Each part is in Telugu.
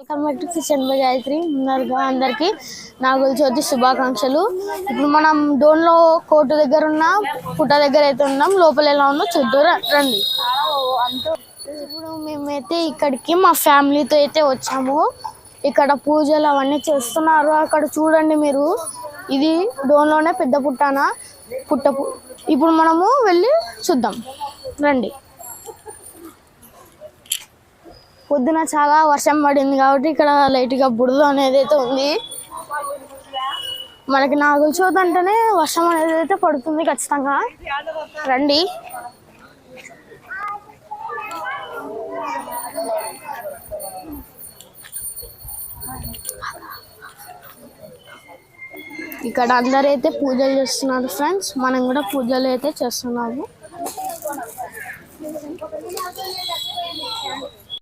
Welcome back to Kishan by Gayatri. ముందరగా అందరికి. నాగుల చవితి శుభాకాంక్షలు. ఇప్పుడు మనం డోన్లో కోర్టు దగ్గర ఉన్న పుట్ట దగ్గర అయితే ఉన్నాం లోపల ఎలా ఉందో చూద్దాం రండి. ఇప్పుడు మేమైతే ఇక్కడికి మా ఫ్యామిలీతో అయితే వచ్చాము. ఇక్కడ పూజలు అవన్నీ చేస్తున్నారు. అక్కడ చూడండి మీరు. ఇది డోన్లోనే పెద్ద పుట్టాన? పుట్ట ఇప్పుడు మనము వెళ్ళి చూద్దాం. రండి. పొద్దున చాలా వర్షం పడింది కాబట్టి ఇక్కడ లైట్గా బుడద అనేది అయితే ఉంది. మనకి నాగుల చోత అంటేనే వర్షం అనేది అయితే పడుతుంది ఖచ్చితంగా. రండి. ఇక్కడ అందరైతే పూజలు చేస్తున్నారు ఫ్రెండ్స్ మనం కూడా పూజలు అయితే చేస్తున్నాము.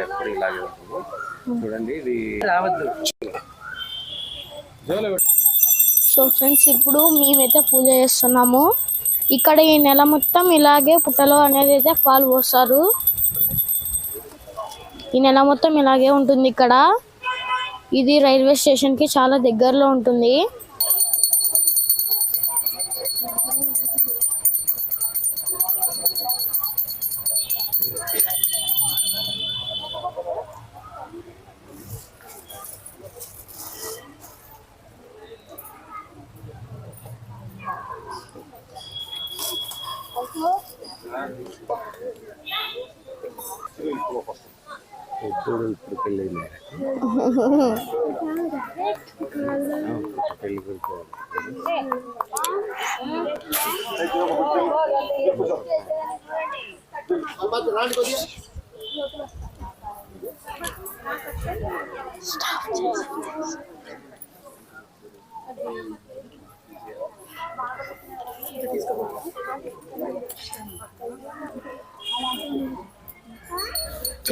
ఎప్పుడు ఇలాగే ఉంటుంది చూడండి ఇది రావద్దు. సో ఫ్రెండ్స్ ఇప్పుడు మేమైతే పూజ చేస్తున్నాము. ఇక్కడ ఈ నెల మొత్తం ఇలాగే పుట్టలో అనేది అయితే పాలు పోస్తారు. ఈ నెల మొత్తం ఇలాగే ఉంటుంది ఇక్కడ. ఇది రైల్వే స్టేషన్కి చాలా దగ్గరలో ఉంటుంది. ఎప్పుడు ఇప్పుడు పెళ్ళి పెళ్ళి కొడుకోవాలి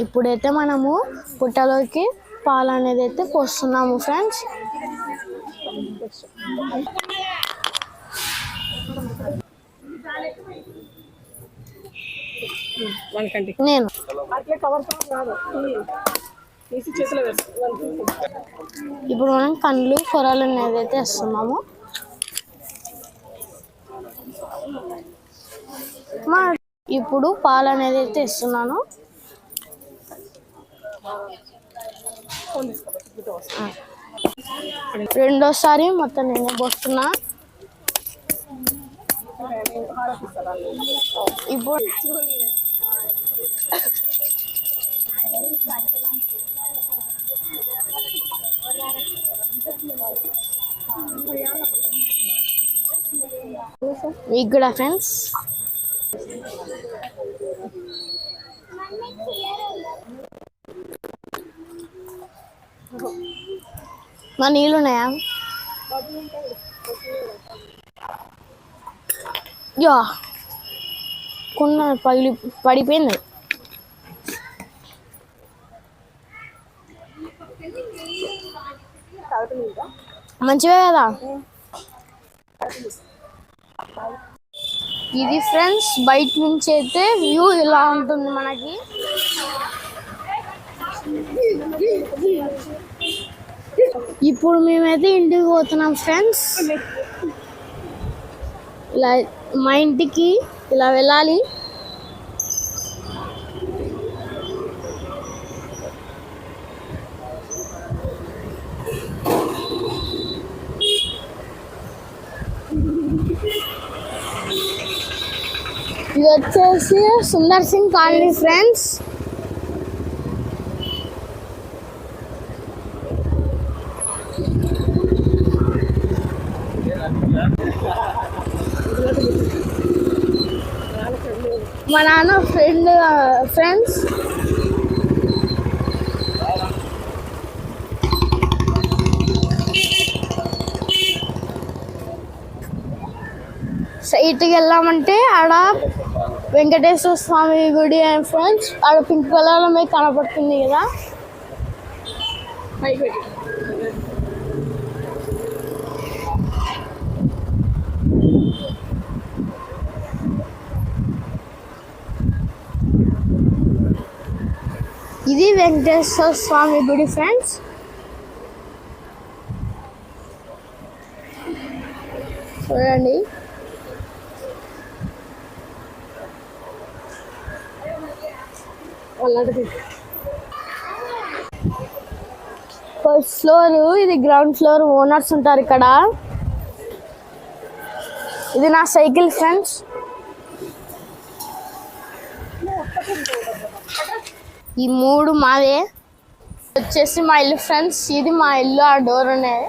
ఇప్పుడైతే మనము పుట్టలోకి పాలు అనేది అయితే పోస్తున్నాము ఫ్రెండ్స్ నేను ఇప్పుడు మనం కండ్లు కూరలు అనేది అయితే వేస్తున్నాము ఇప్పుడు పాలు అనేది అయితే ఇస్తున్నాను. రెండోసారి మొత్తం నేనే పోస్తున్నా. ఇప్పుడు మీకు కూడా ఫ్రెండ్స్. మా నీళ్ళు ఉన్నాయా? యా. కొన్న పగిలి పడిపోయింది. మంచివే కదా? ఇది ఫ్రెండ్స్ బయట నుంచి అయితే వ్యూ ఇలా ఉంటుంది మనకి. ఇప్పుడు మేమైతే ఇంటికి పోతున్నాం ఫ్రెండ్స్ ఇలా మా ఇంటికి ఇలా వెళ్ళాలి. ఇది వచ్చేసి సుందర్ సింగ్ కాలనీ ఫ్రెండ్స్ మా నాన్న ఫ్రెండ్ ఫ్రెండ్స్ సైట్కి వెళ్ళామంటే ఆడ వెంకటేశ్వర స్వామి గుడి అండ్ ఫ్రెండ్స్ ఆడ పింక్ కలర్లో మీకు కనపడుతుంది కదా. ఇది వెంకటేశ్వర స్వామి గుడి ఫ్రెండ్స్. చూడండి. ఫస్ట్ ఫ్లోర్ ఇది గ్రౌండ్ ఫ్లోర్ ఓనర్స్ ఉంటారు ఇక్కడ. ఇది నా సైకిల్ ఫ్రెండ్స్. ఈ మూడు మావే వచ్చేసి మా ఇల్లు ఫ్రెండ్స్ ఇది మా ఇల్లు ఆ డోర్ అనేది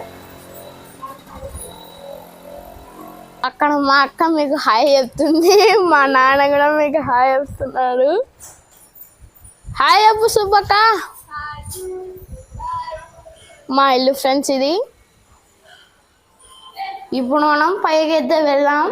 అక్కడ మా అక్క మీకు హాయ్ చెప్తుంది మా నాన్న కూడా మీకు హాయ్ చెప్తున్నాడు. హాయ్ అబ్బు సుబ్బక్క. మా ఇల్లు ఫ్రెండ్స్ ఇది. ఇప్పుడు మనం పైకి అయితే వెళ్దాం.